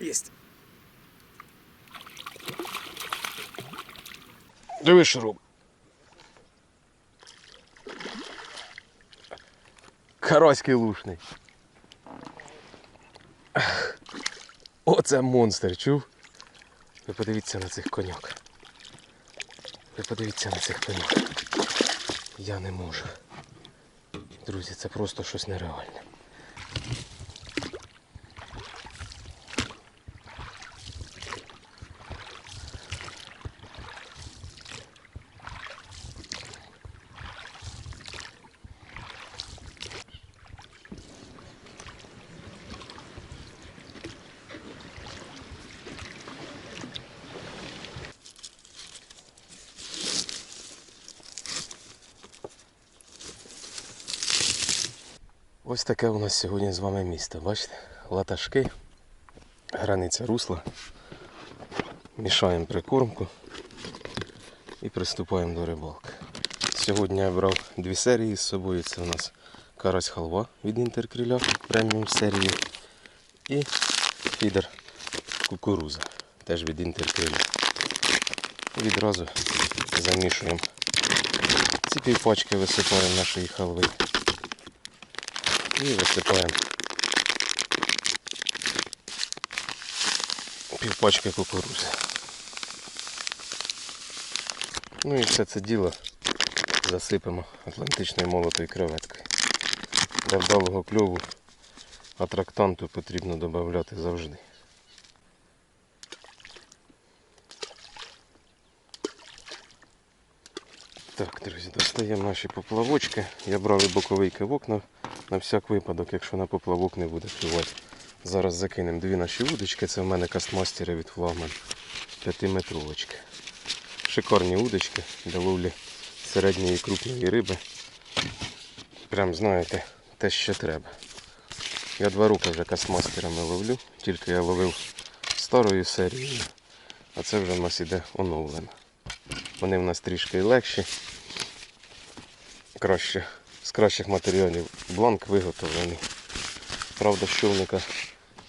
Єсть. Диви, що робить. Караський лушний. Оце монстр, чув? Ви подивіться на цих коньок. Ви подивіться на цих коньок. Я не можу. Друзі, це просто щось нереальне. Ось таке у нас сьогодні з вами місто. Бачите? Латашки, границя русла. Мішаємо прикормку і приступаємо до рибалки. Сьогодні я брав дві серії з собою. Це у нас карась халва від інтеркриля преміум серії і фідер кукуруза теж від інтеркриля. Відразу замішуємо. Ці півпачки висипаємо нашої халви. І висипаємо півпачки кукурузи. Ну і все це діло засипемо атлантичною молотою креветкою. Для вдалого кльову атрактанту потрібно додати завжди. Так, друзі, достаємо наші поплавочки. Я брав і боковий кивок на, на всяк випадок, якщо на поплавок не буде клювати. Зараз закинемо дві наші удочки. Це в мене кастмастери від флагман. П'ятиметровочки. Шикарні удочки для ловлі середньої і крупної риби. Прям знаєте, те, що треба. Я два роки вже кастмастерами ловлю, тільки я ловив старою серією, а це вже в нас іде оновлена. Вони в нас трішки легші. Краще, кращих матеріалів бланк виготовлений. Правда, щовника,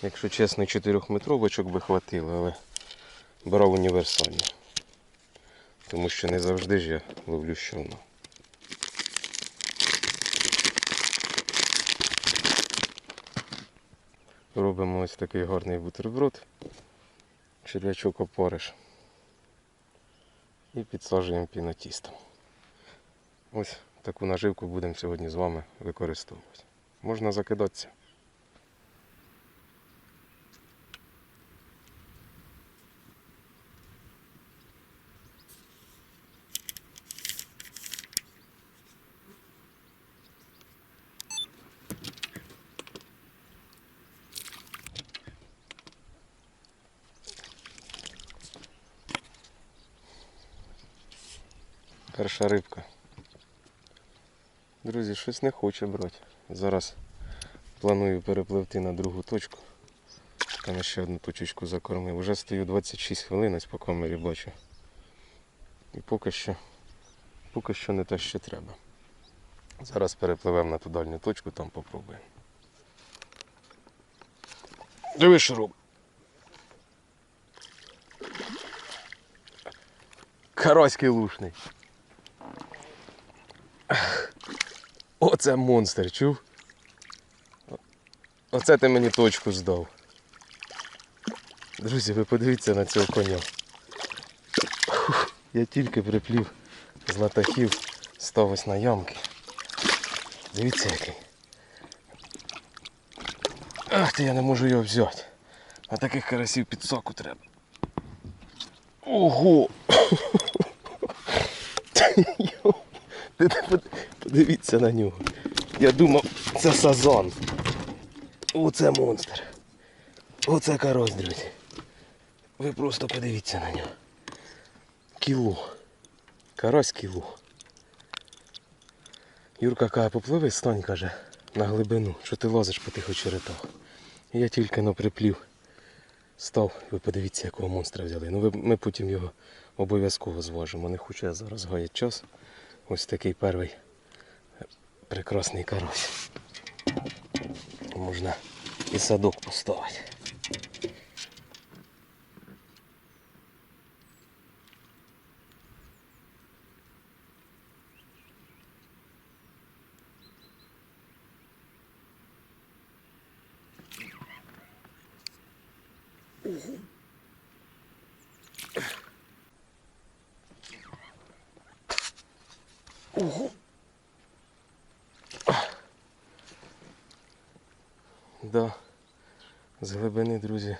якщо чесно, 4-метровочок би хватило, але брав універсальні. Тому що не завжди ж я ловлю щовно. Робимо ось такий гарний бутерброд. Черв'ячок опориш і підсаджуємо пінотістом. Ось таку наживку будемо сьогодні з вами використовувати. Можна закидатися. Перша рибка. Друзі, щось не хоче брати. Зараз планую перепливти на другу точку. Там ще одну точечку закормив. Вже стою 26 хвилин ось по камері бачу. І поки що, поки що не те, що треба. Зараз перепливемо на ту дальню точку, там попробуємо. Диви, що робить. Караський лушний. Оце монстр, чув? Оце ти мені точку здав. Друзі, ви подивіться на цього коня. Я тільки приплів з латахів, став ось на ямки. Дивіться який. Ах ти, я не можу його взяти. А таких карасів під соку треба. Ого! Ти Подивіться на нього. Я думав, це сазан. Оце монстр. Оце карось, друзі. Ви просто подивіться на нього. Кіло. Карась кіло. Юрка каже, попливи, стань, каже, на глибину, що ти лазиш по тих очеретах. Я тільки на приплів став. Ви подивіться, якого монстра взяли. Ну ми потім його обов'язково зважимо. Не хочу я зараз гаяти час. Ось такий перший прекрасний карась. Можна і садок поставити. Да, з глибини, друзі,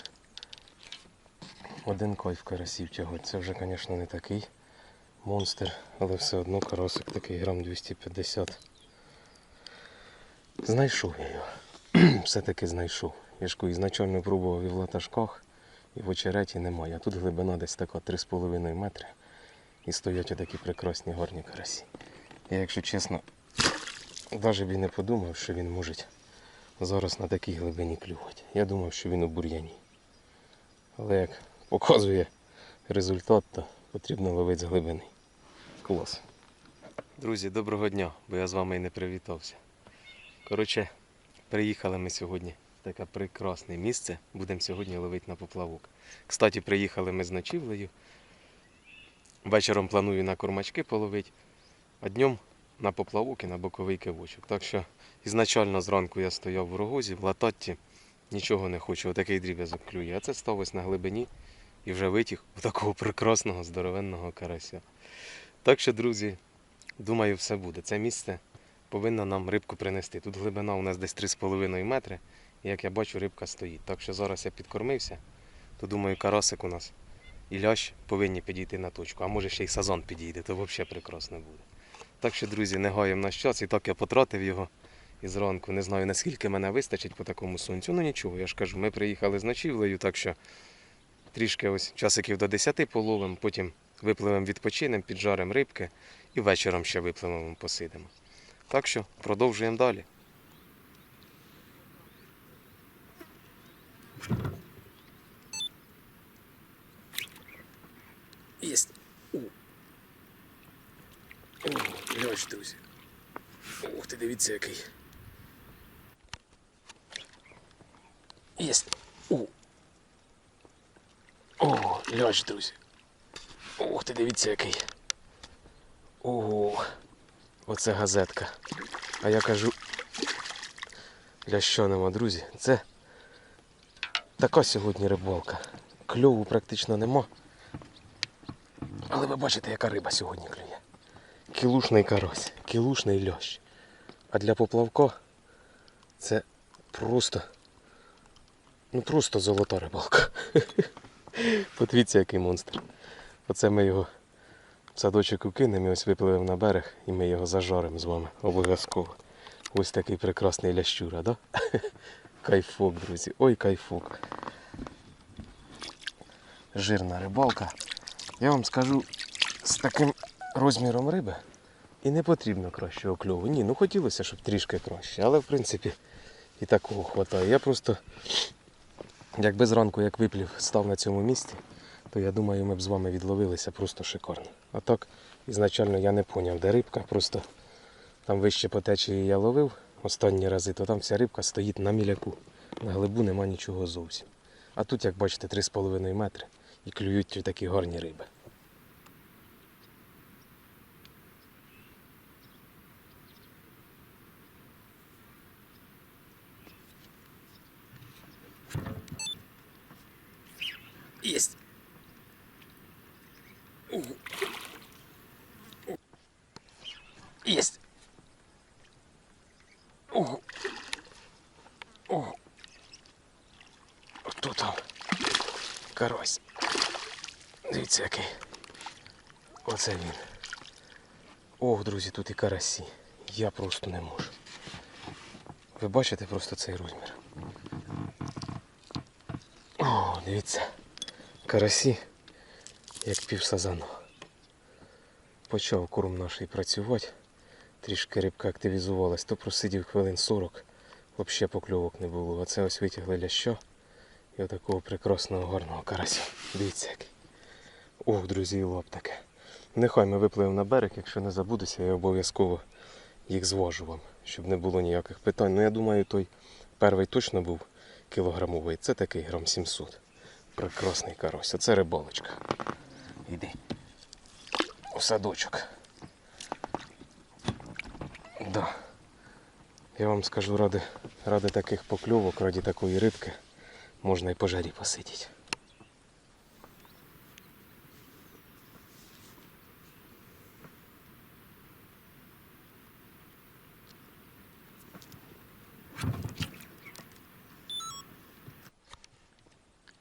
один кайф карасів тягать. Це вже, звісно, не такий монстр, але все одно карасик такий грам 250. Знайшов я його. Все-таки знайшов. Я ж ізначально пробував і в латашках, і в очереті немає. А тут глибина десь така 3,5 метри. І стоять отакі прекрасні гарні карасі. Я, якщо чесно, навіть і не подумав, що він може зараз на такій глибині клювати. Я думав, що він у бур'яні. Але як показує результат, то потрібно ловити з глибини. Клас. Друзі, доброго дня, бо я з вами і не привітався. Коротше, приїхали ми сьогодні в таке прекрасне місце. Будемо сьогодні ловити на поплавок. Кстати, приїхали ми з ночівлею. Вечором планую на кормачки половити, а днем на поплавок і на боковий кивочок. Так що ізначально зранку я стояв в рогозі, в лататті, нічого не хочу, отакий дріб'язок клює. А це став ось на глибині і вже витяг у такого прекрасного здоровенного карася. Так що, друзі, думаю, все буде. Це місце повинно нам рибку принести. Тут глибина у нас десь 3,5 метри. І як я бачу, рибка стоїть. Так що зараз я підкормився, то думаю, карасик у нас і лящ повинні підійти на точку. А може ще й сазон підійде, то взагалі прекрасно буде. Так що, друзі, не гаємо наш час. І так я потратив його і зранку. Не знаю, наскільки мене вистачить по такому сонцю. Ну нічого, я ж кажу, ми приїхали з ночівлею, так що трішки ось часиків до 10 половимо, потім випливемо відпочинемо, піджаримо рибки і вечором ще випливемо, посидимо. Так що продовжуємо далі. Єсть. О, ляж, друзі. Ух ти, дивіться який. Єсть. О. О, ляж, друзі. Ух ти, дивіться який. Ого. Оце газетка. А я кажу. Для що нема, друзі? Це така сьогодні рибалка. Кльову практично нема. Але ви бачите, яка риба сьогодні клює. Кілушний карась, кілушний льощ. А для поплавка це просто. Ну просто золота рибалка. Подивіться, який монстр. Оце ми його в садочок укинемо і ось випливемо на берег і ми його зажаримо з вами обов'язково. Ось такий прекрасний лящура, да? Кайфок, друзі. Ой, кайфок. Жирна рибалка. Я вам скажу, з таким розміром риби і не потрібно кращого кльову. Ні, ну хотілося, щоб трішки краще, але в принципі і такого хватає. Я просто, якби зранку, як виплів, став на цьому місці, то я думаю, ми б з вами відловилися просто шикарно. А так, ізначально я не поняв, де рибка, просто там вище по течії я ловив останні рази, то там вся рибка стоїть на міляку. На глибу нема нічого зовсім. А тут, як бачите, 3,5 метри і клюють такі гарні риби. Есть. Есть. Ого. Ого. Хто там? Карась. Дивіться який. Оце він. Ох, друзі, тут і карасі. Я просто не можу. Ви бачите просто цей розмір. О, дивіться. Карасі, як пів сазану. Почав корм наш працювати. Трішки рибка активізувалась, то просидів хвилин 40, взагалі покльовок не було. Оце ось витягли лящо і отакого прекрасного гарного карася. Дивіться який. Ох, друзі, і таке. Нехай ми випливемо на берег, якщо не забудуся, я обов'язково їх звожу вам, щоб не було ніяких питань. Ну я думаю, той перший точно був кілограмовий. Це такий грам 700. Прекрасний карось. Оце рибалочка. Іди. У садочок. Да. Я вам скажу, ради, ради таких покльовок, ради такої рибки, можна і по жарі посидіти.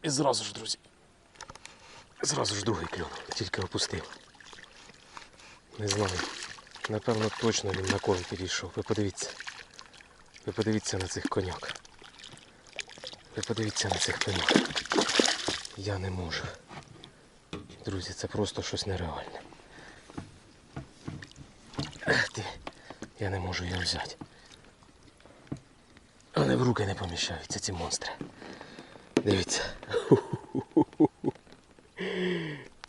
І зразу ж, друзі. Зразу ж другий кльон, тільки опустив. Не знаю. Напевно, точно він на корм підійшов. Ви подивіться. Ви подивіться на цих коняк. Ви подивіться на цих коняк. Я не можу. Друзі, це просто щось нереальне. Ех ти. Я не можу його взяти. Вони в руки не поміщаються, ці монстри. Дивіться.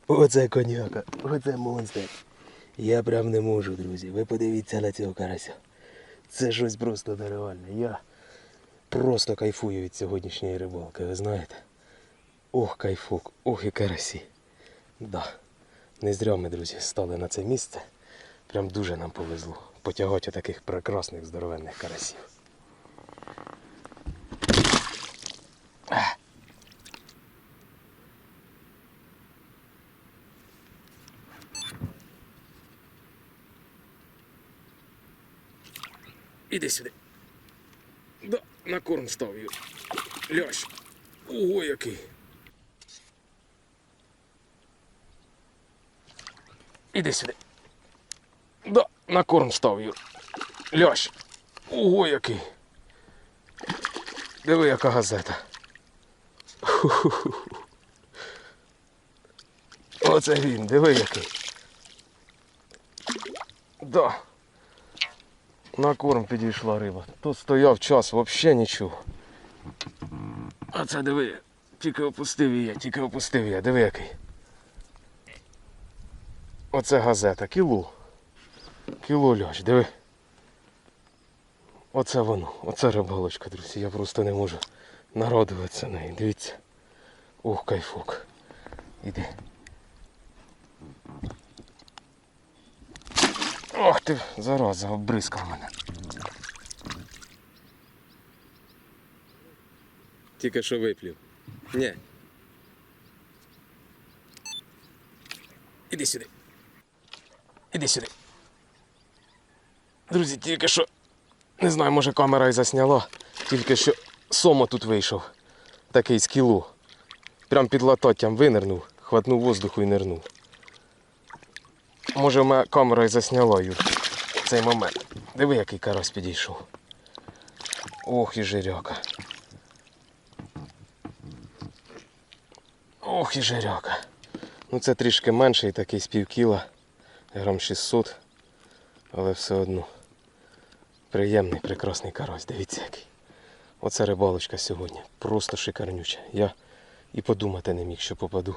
Оце коняка, оце монстр. Я прям не можу, друзі. Ви подивіться на цього карася. Це щось просто нереальне. Я просто кайфую від сьогоднішньої рибалки, ви знаєте. Ох, кайфук, ох і карасі. Да. Не зря ми, друзі, стали на це місце. Прям дуже нам повезло потягати таких прекрасних здоровенних карасів. Іди сюди. Да, на корм став його. Лящ. Ого, який. Іди сюди. Да, на корм став його. Лящ. Ого, який. Диви, яка газета. Ху-ху-ху. Оце він, диви який. Да. На корм підійшла риба. Тут стояв час, взагалі нічого. А це диви, тільки опустив її, тільки опустив її, диви який. Оце газета, кіло. Кіло ляж, диви. Оце воно, оце рибалочка, друзі. Я просто не можу народуватися нею. Дивіться. Ох, кайфук. Іди. Ох ти, зараза, обризкав мене. Тільки що виплів. Ні. Іди сюди. Іди сюди. Друзі, тільки що. Не знаю, може камера і засняла. Тільки що сома тут вийшов. Такий з кіло. Прям під лататтям винирнув, хватнув воздуху і нирнув. Може, моя камера і засняла Юр, цей момент. Диви, який карась підійшов. Ох і жиряка. Ох і жиряка. Ну це трішки менший такий з пів кіла, грам 600, але все одно. Приємний, прекрасний карась, дивіться який. Оце рибалочка сьогодні. Просто шикарнюча. Я і подумати не міг, що попаду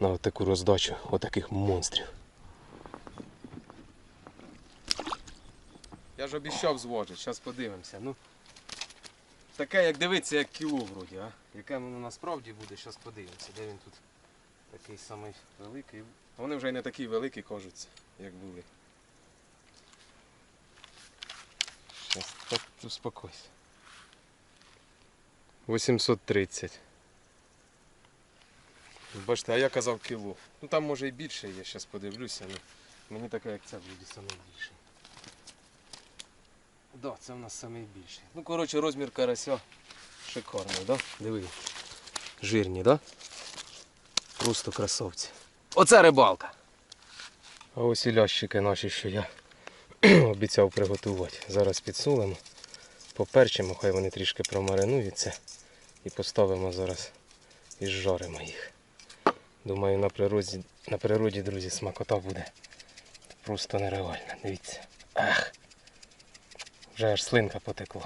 на таку роздачу отаких монстрів. Я ж обіцяв зважити, зараз подивимося. Ну, таке, як дивиться, як кіло вроді, а? Яке воно насправді буде, зараз подивимося. Де він тут такий самий великий. Вони вже й не такі великі кажуться, як були. Щас, так успокойся. 830. Бачите, а я казав кіло. Ну там може і більше є, зараз подивлюся. Ну, мені таке, як це буде найбільше. Да, це в нас найбільший. Ну, коротше, розмір карася шикарний, да? Диви. Жирні, да? Просто красавці. Оце рибалка. А ось і лящики наші, що я обіцяв приготувати. Зараз підсолимо, поперчимо, хай вони трішки промаринуються. І поставимо зараз і зжаримо їх. Думаю, на природі, на природі, друзі, смакота буде просто нереальна. Дивіться. Ах! Вже аж слинка потекла.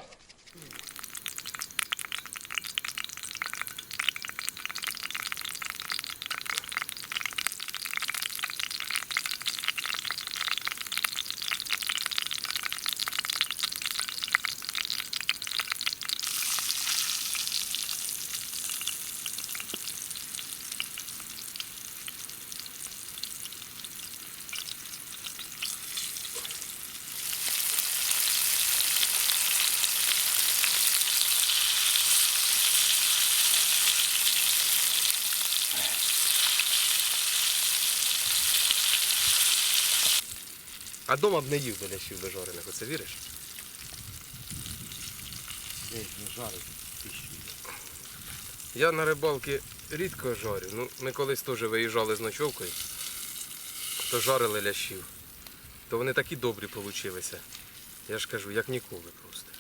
А дома б не їв би лящів би жарених, оце віриш? Не. Я на рибалки рідко жарю. Ну, ми колись теж виїжджали з ночовкою, то жарили лящів. То вони такі добрі получилися. Я ж кажу, як ніколи просто.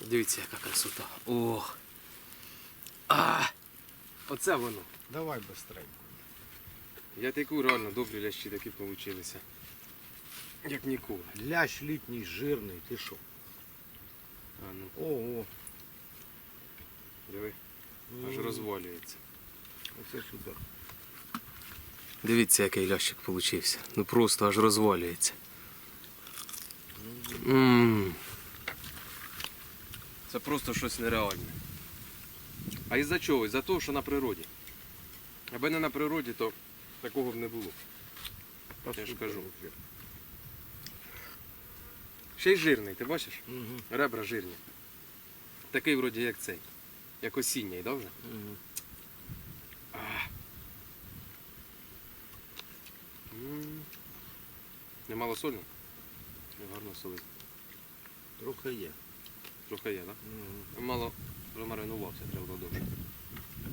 Дивіться, яка красота. Ох. А, оце воно. Давай быстренько. Я таку реально добрі лящі такі получилися. Як ніколи. Лящ літній жирний, ти що? А ну, Ого, диви, аж розвалюється. Оце супер. Дивіться, який лящик получився. Ну просто аж розвалюється. М. Це просто щось нереальне. А із-за чого? Із-за того, що на природі. Аби не на природі, то такого б не було. Я ж кажу. Ще й жирний, ти бачиш? Ребра жирні. Такий вроді як цей. Як осінній, да вже? М. Немало сольно? Гарно солить. Трохи є. Трохи є, так? Да? Мало промаринувався, треба було довше.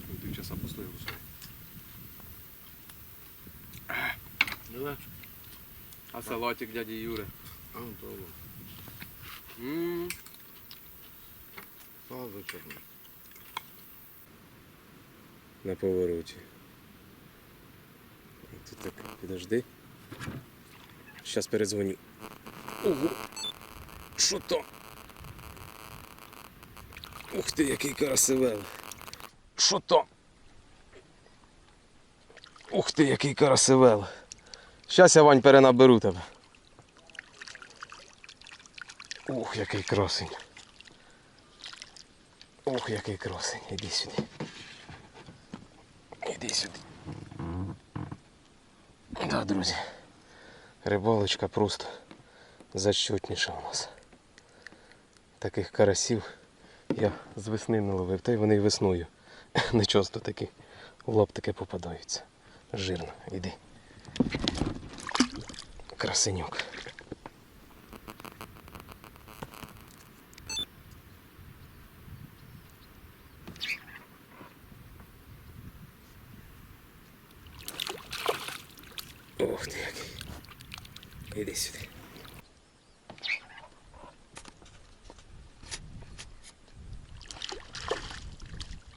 Він Півчаса постояв у собі. Давай. А салатик дяді Юри. А, ну, то вот. М, Сразу. На повороті. Ти так підожди. Зараз передзвоню. Ого! Що то? Ух ти, який карасивел. Що то? Ух ти, який карасивел. Щас я Вань перенаберу тебе. Ух, який красень. Ух, який красень. Іди сюди. Іди сюди. Да, друзі. Рибалочка просто зачетніша у нас. Таких карасів я з весни не ловив, та й вони й весною. Не часто такі в лаптики попадаються. Жирно, іди. Красенюк. Ох ти який. Іди сюди.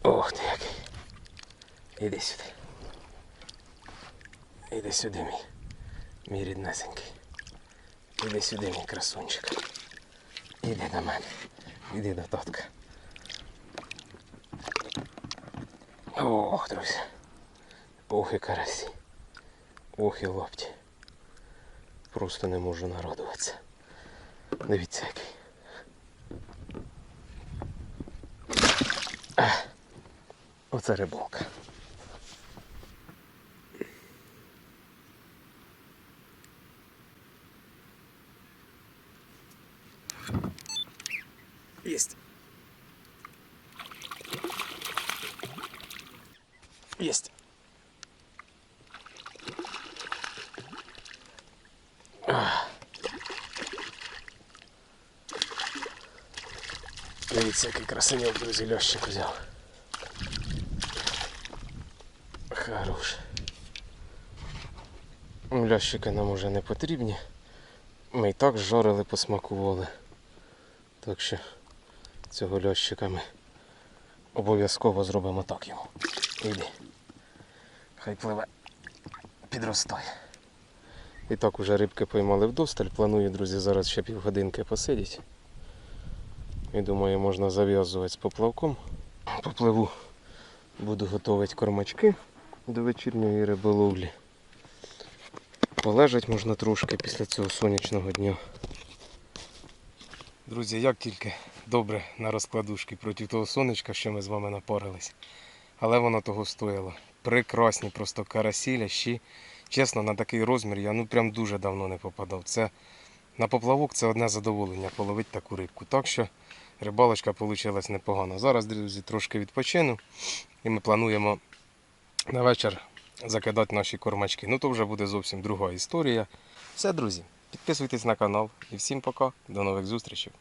Ох ти який. Іди сюди. Сюди, мій. Мій ріднесенький. Іди сюди, мій красунчик. Іди до мене. Іди до татка. Ох, друзі. Ох і карасі. Ох і лапті. Просто не можу народуватися. Дивіться який. Оце рибалка. Есть. Есть. Дивіться, який красеньок, друзі, льощик взяв. Хорош. Лящики нам уже не потрібні. Ми і так жарили, посмакували. Так що цього лящика ми обов'язково зробимо так йому. Іди. Хай пливе. Підростає. І так уже рибки поймали вдосталь. Планую, друзі, зараз ще півгодинки посидіти. І думаю, можна зав'язувати з поплавком. Попливу, буду готувати кормачки до вечірньої риболовлі. Полежать можна трошки після цього сонячного дня. Друзі, як тільки добре на розкладушки проти того сонечка, що ми з вами напарились. Але воно того стоїло. Прекрасні просто карасі, лящі. Чесно, на такий розмір я ну прям дуже давно не попадав. Це на поплавок це одне задоволення половити таку рибку. Так що рибалочка вийшла непогано. Зараз, друзі, трошки відпочину і ми плануємо на вечір закидати наші кормачки. Ну то вже буде зовсім друга історія. Все, друзі, підписуйтесь на канал і всім пока. До нових зустрічей.